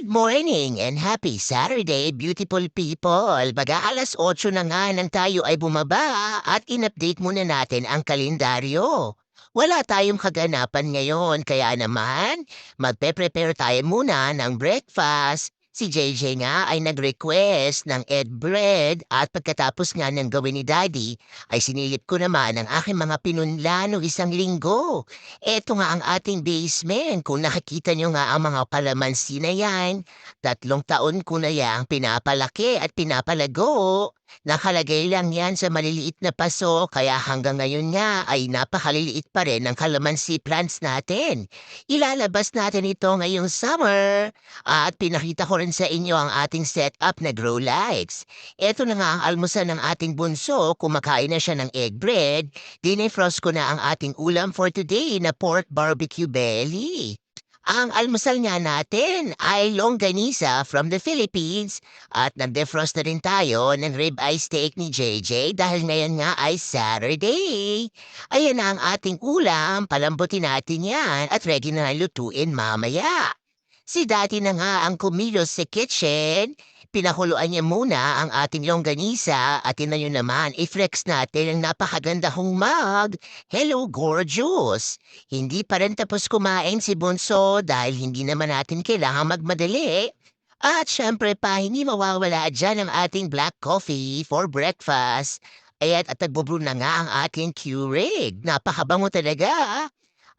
Good morning and happy Saturday, beautiful people! Mag-aalas 8 na nga nang tayo ay bumaba at in-update muna natin ang kalendaryo. Wala tayong kaganapan ngayon kaya naman magpe-prepare tayo muna ng breakfast. Si JJ nga ay nag-request ng egg bread at pagkatapos nga ng gawin ni Daddy ay sinilip ko naman ang aking mga pinunla no isang linggo. Eto nga ang ating basement. Kung nakikita nyo nga ang mga palamansi na yan, tatlong taon ko na yang pinapalaki at pinapalago. Nakalagay lang yan sa maliliit na paso kaya hanggang ngayon nga ay napakaliliit pa rin ang kalamansi plants natin. Ilalabas natin ito ngayong summer at pinakita ko rin sa inyo ang ating setup na grow lights. Ito na nga ang almusal ng ating bunso, kumakain na siya ng egg bread. Dinefrost ko na ang ating ulam for today na pork barbecue belly. Ang almusal nga natin ay longganisa from the Philippines at nag-defrost na rin tayo ng ribeye steak ni JJ dahil ngayon nga ay Saturday. Ayan na ang ating ulam, palambutin natin yan at ready na lutuin mamaya. Si dati na nga ang kumilos sa kitchen, pinakuluan niya muna ang ating longganisa at ina nyo naman, i-flex natin ang napakaganda kong mug. Hello, gorgeous! Hindi pa rin tapos kumain si Bunso dahil hindi naman natin kailangan magmadali. At syempre pa, hindi mawawala dyan ang ating black coffee for breakfast. Ayan, at nagbubrew na nga ang ating Keurig. Napakabango talaga.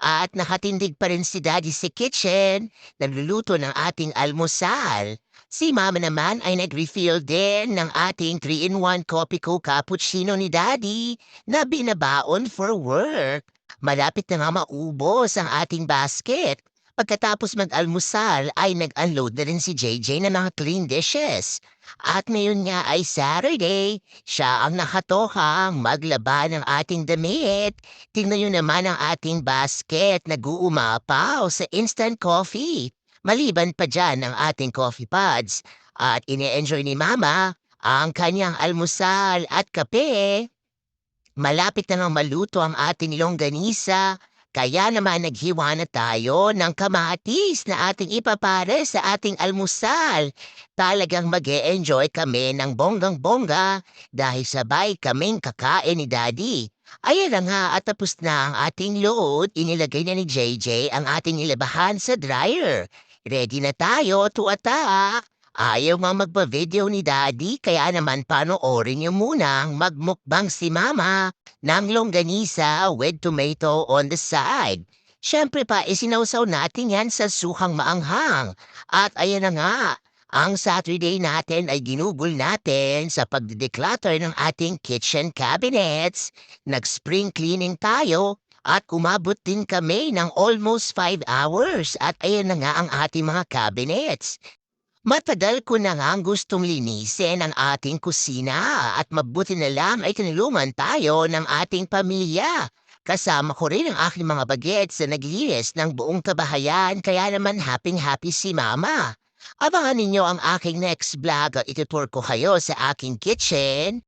At nakatindig pa rin si Daddy sa kitchen, nagluluto ng ating almusal. Si Mama naman ay nag-refill din ng ating 3-in-1 Coffee Co Cappuccino ni Daddy na binabaon for work. Malapit na nga maubos ang ating basket. Pagkatapos mag-almusal ay nag-unload na rin si JJ ng mga clean dishes. At ngayon nga ay Saturday, siya ang nakatohang maglaba ng ating damit. Tingnan nyo naman ang ating basket nag-uumapaw sa instant coffee. Maliban pa dyan ang ating coffee pods at ine-enjoy ni Mama ang kanyang almusal at kape. Malapit na nang maluto ang ating longganisa, kaya naman naghiwa na tayo ng kamatis na ating ipapare sa ating almusal. Talagang mag enjoy kami ng bonggang-bongga dahil sabay kaming kakain ni Daddy. Ayan na nga at tapos na ang ating load. Inilagay na ni JJ ang ating nilabahan sa dryer. Ready na tayo to attack. Ayaw nga magpa-video ni Daddy kaya naman panoorin niyo munang magmukbang si Mama ng longganisa with tomato on the side. Siyempre pa, isinawsaw natin yan sa suhang maanghang. At ayan na nga, ang Saturday natin ay ginugol natin sa pagdedeclutter ng ating kitchen cabinets. Nag-spring cleaning tayo at umabot din kami ng almost 5 hours at ayan na nga ang ating mga cabinets. Matagal ko na nga ang gustong linisin ang ating kusina at mabuti na lang ay tinulungan tayo ng ating pamilya. Kasama ko rin ang aking mga bagets na naglinis ng buong kabahayan kaya naman happy-happy si Mama. Abangan ninyo ang aking next vlog at itutur ko kayo sa aking kitchen.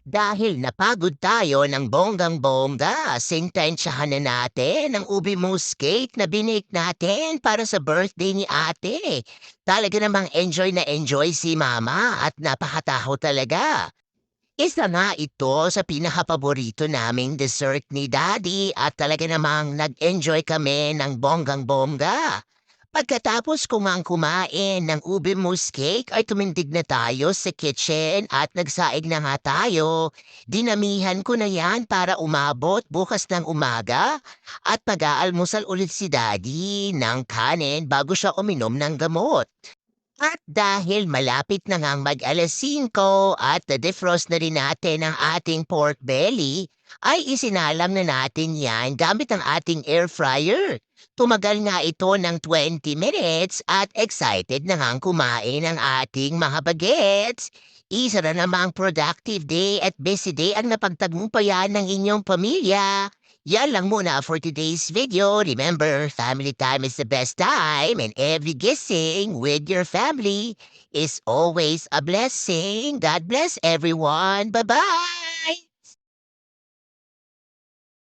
Dahil napagod tayo ng bonggang-bongga, sintensyahan na natin ang ubi mousse cake na binake natin para sa birthday ni ate. Talaga namang enjoy na enjoy si mama at napakataho talaga. Isa nga ito sa pinakapaborito naming dessert ni daddy at talaga namang nag-enjoy kami ng bonggang-bongga. Pagkatapos ko ngang kumain ng ube mousse cake ay tumindig na tayo sa kitchen at nagsaig na nga tayo. Dinamihan ko na yan para umabot bukas ng umaga at mag-aalmusal ulit si daddy ng kanin bago siya uminom ng gamot. At dahil malapit na ngang mag-alas 5 at na-defrost na rin natin ang ating pork belly, ay isinalang na natin yan gamit ang ating air fryer. Tumagal nga ito ng 20 minutes at excited na ngang kumain ang ating mga bagets. Isa na namang productive day at busy day ang napagtagumpayan ng inyong pamilya. Yan lang muna for today's video. Remember, family time is the best time and every gising with your family is always a blessing. God bless everyone. Bye-bye!